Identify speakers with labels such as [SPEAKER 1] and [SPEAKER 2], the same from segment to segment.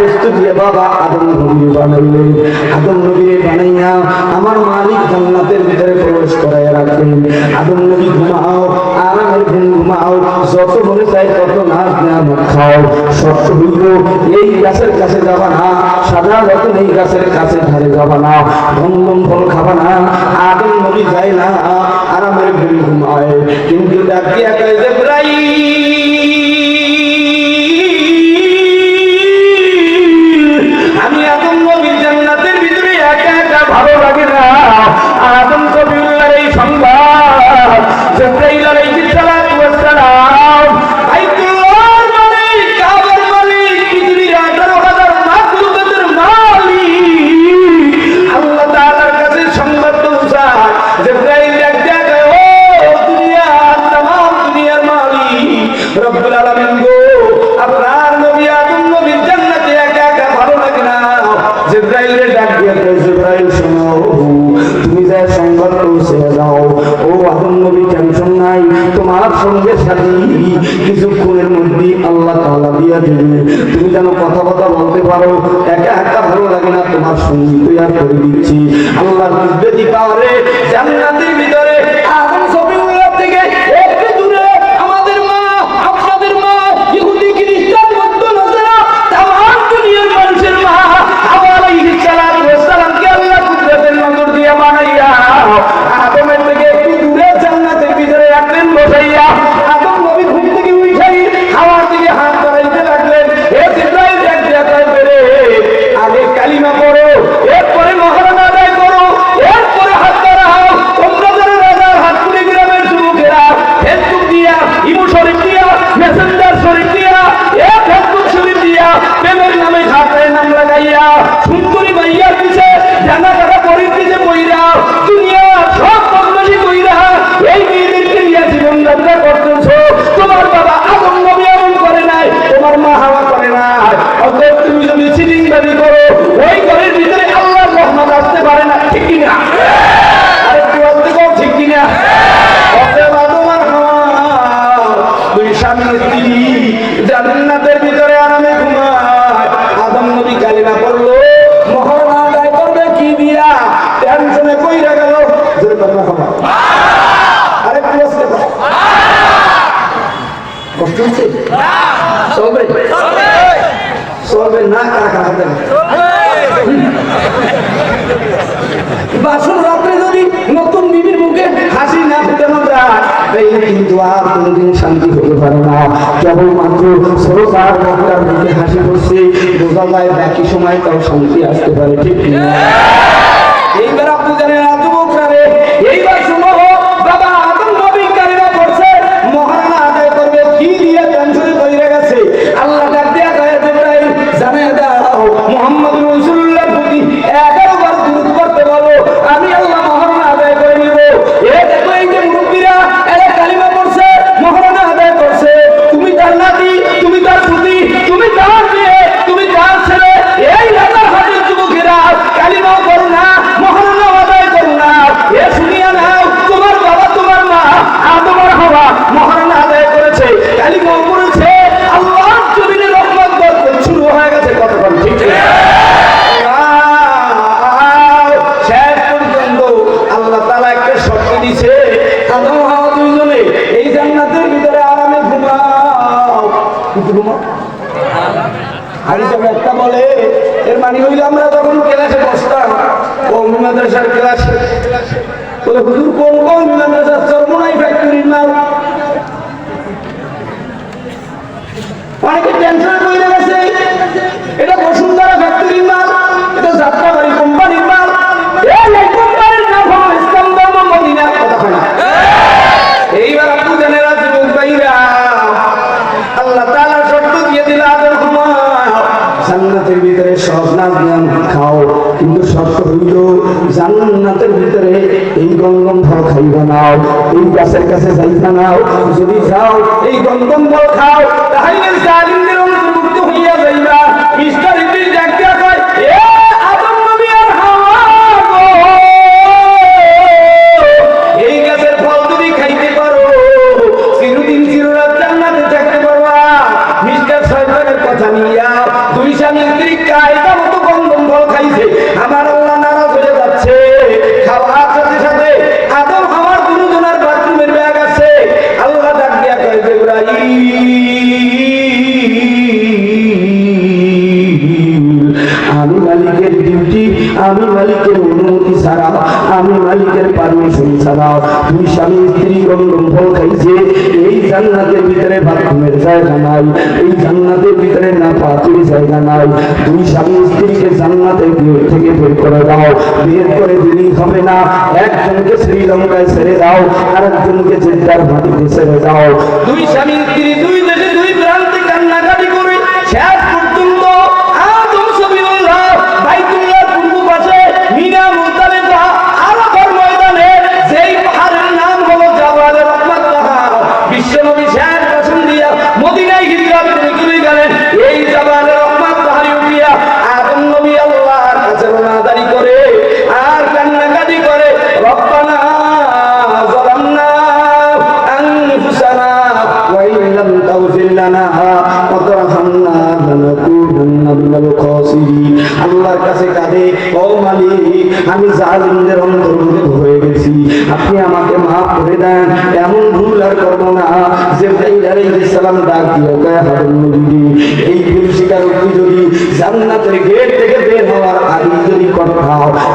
[SPEAKER 1] বস্তু দিয়ে বাবা আদম নবী বানাইলেন। আদম নবী বানাইয়া আমার মালিক জান্নাতের ভিতরে প্রবেশ করাইয়া রাখবেন আদম নবী ঘুমাও, আরামের ঘুম ঘুমাও, যত মনে চাই তত নাচ নামত খাও। সত্য হইল, এই গাছের কাছে যাবা না সাধারণত এই গাছের কাছে ধারে যাবা না ভঙ্গম ফল খাবা না। আদম নবী যায় না, আরামের ঘুম ঘুমায়। কিন্তু ডাকিয়া কাজে প্রায় করে দেবে। তুমি যেন কথা কথা বলতে পারো, একা একা ভালো লাগে না তোমার সঙ্গী, তুই আর করে দিচ্ছি আল্লাহ দিবে দিতে পারে জান্নাত 장난 দিচ্ছে সবে সবে না, কারা কারা বাসন রাত্রে যদি নতুন বিবির মুখে হাসি না ফুটানো না তাহলে কিন্তু আর কোনোদিন শান্তি হতে পারে না। কেবলমাত্র সরকার মুখে হাসি পড়ছে বোঝা যায় বাকি সময় তাও শান্তি আসতে পারে, ঠিক না এর মানে হইলে আমরা যখন ক্লাসে বসতাম কোন মাদ্রাসার ক্লাসে, বলে, হুজুর, কোন কোন মাদ্রাসার চরমোনাই ফ্যাক্টরির নাম অনেকে টেনশন করে গেছে, এটা বসুন্ধরা ফ্যাক্টরির নাম এটা যাত্রাবাড়ি কোম্পানি সব নাচ খাও, কিন্তু শর্ত হইল, জান্নাতের ভিতরে এই গঙ্গম ফল খাইবা নাও এই গাছের কাছে যাইবা নাও যদি যাও, এই গঙ্গম ফল খাও, তাহলে জালিমদের হইয়া যাইবা। আমি মালিকের পারমিশন ছাড়াও দুই স্বামী স্ত্রী অনুরম খাইছে। এই জান্নাতের ভিতরে বাথরুমের জায়গা নাই, এই জান্নাতের ভিতরে না পাথরের জায়গা নাই। দুই স্বামী স্ত্রীকে জান্নাতের বিয়ে থেকে বের করে দাও। বের করে দিলেই হবে না। একজনকে শ্রীলঙ্কায় ছেড়ে দাও আর একজনকে জেদ্দার মাটিতে ছেড়ে দাও। দুই স্বামী স্ত্রী দুই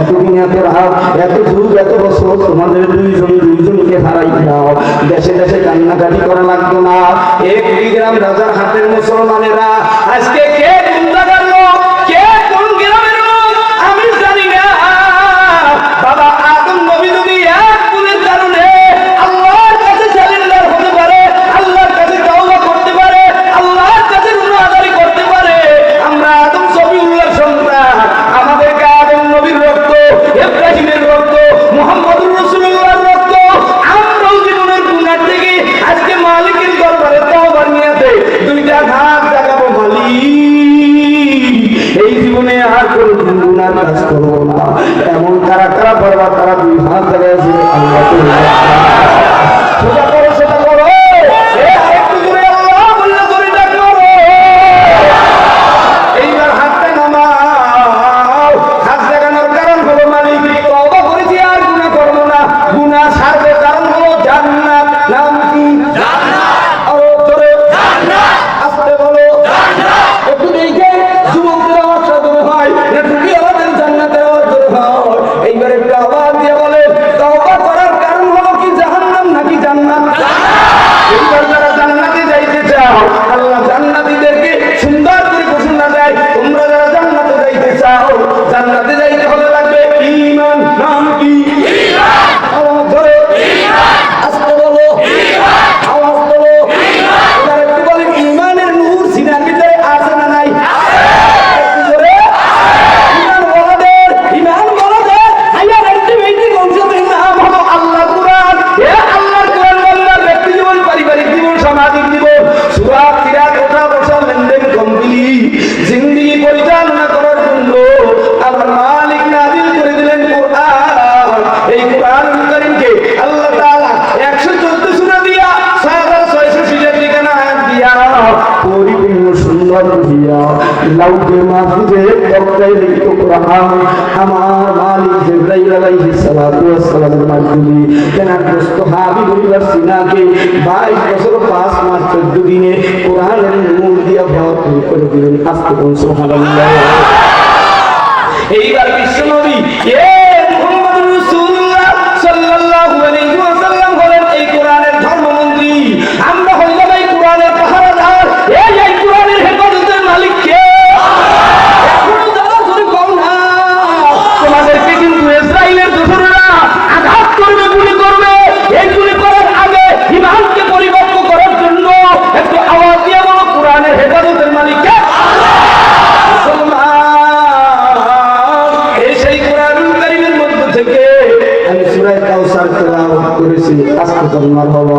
[SPEAKER 1] এতদিন এত রাত এত যুগ এত বছর তোমাদের দুইজন, দুইজনকে হারাই দাও দেশে দেশে কান্নাকাটি করা লাগতো না। এক গ্রাম রাজার হাতের মুসলমানেরা আজকে কথা আমার মালিক জিব্রাইল আলাইহিস সালাতু ওয়াস সালামের মাধ্যমে তেনার দোস্ত হাবিবুল্লাহ সিনাকে 22 বছর 5 Allah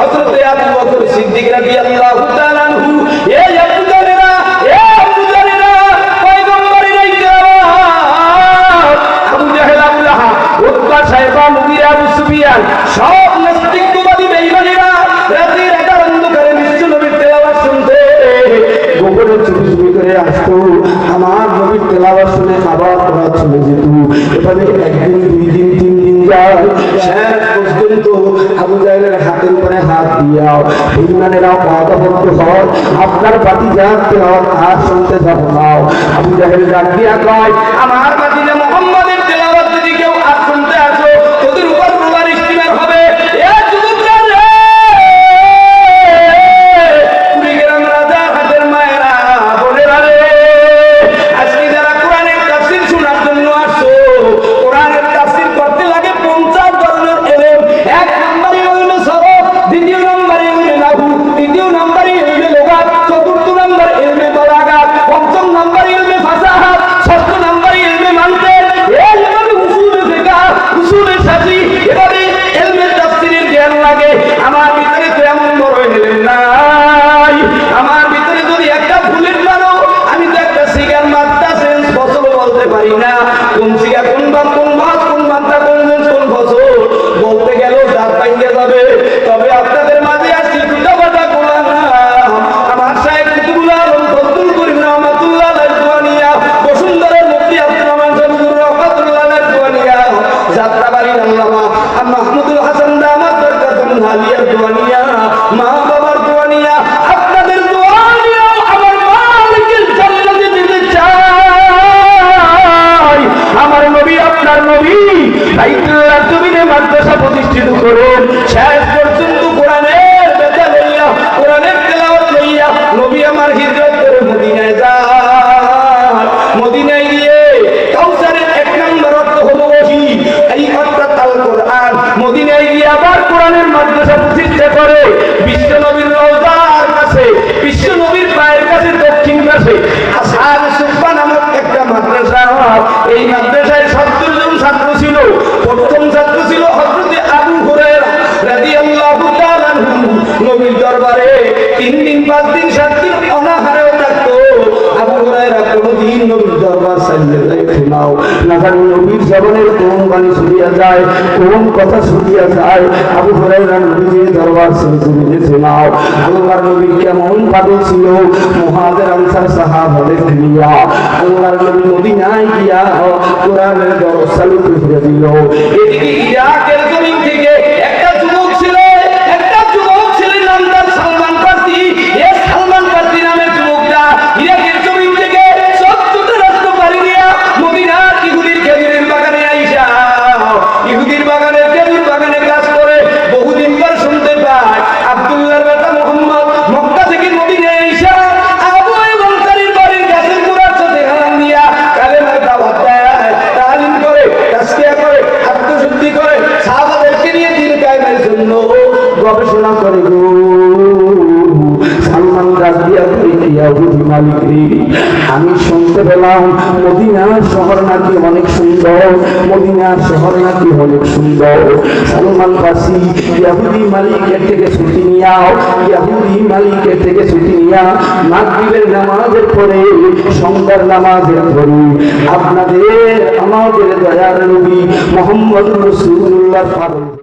[SPEAKER 1] হযরত আবু বকর সিদ্দিক রাদিয়াল্লাহু তাআলা আনহু এই আবুদারেরা এই আবুদারেরা পয়গম্বরের এই আবু জাহেল আবু লাহা উতবা সাহেবা মুগিরা আবু সুফিয়ান, সব পর্যন্ত আবু জাহেলের হাতের উপরে হাত দিয়াও। ইমরানেরা অপহত হন আপনার পাতি জানতে হন আর শুনতে যাব নাও আবু জাহেল ডাক কয়, আমার মোহাম্মদ করে শেষ পর্যন্ত পাঁচ দিন, সাত দিন অনাহারেও থাকতো আবু হুরায়রা কোনোদিন দরবার কোন বাণী শুনিয়া যায়, কোন কথা শুনিয়া যায়। আবু হুরায়রা ছিল। মুহাজির আনসার সাহাবাদের নিয়া। আল্লাহর নবী মদিনায় গিয়া জন্য গবেষণা করে গো। সালমান রাজিয়া দেখিয়া হুজি মালিক আমি শুনতে পেলাম, মদিনা শহর নাকি অনেক সুন্দর, মদিনা শহর নাকি অনেক সুন্দর। সালমান বাসি ইয়াহুদি মালিকের থেকে ছুটি নিয়াও, ইয়াহুদি মালিকের থেকে ছুটি নিয়া মাগরিবের নামাজের পরে সন্ধ্যার নামাজের পরে আপনাদের, আমাদের দয়ার নবী মোহাম্মদ রসুল্লাহ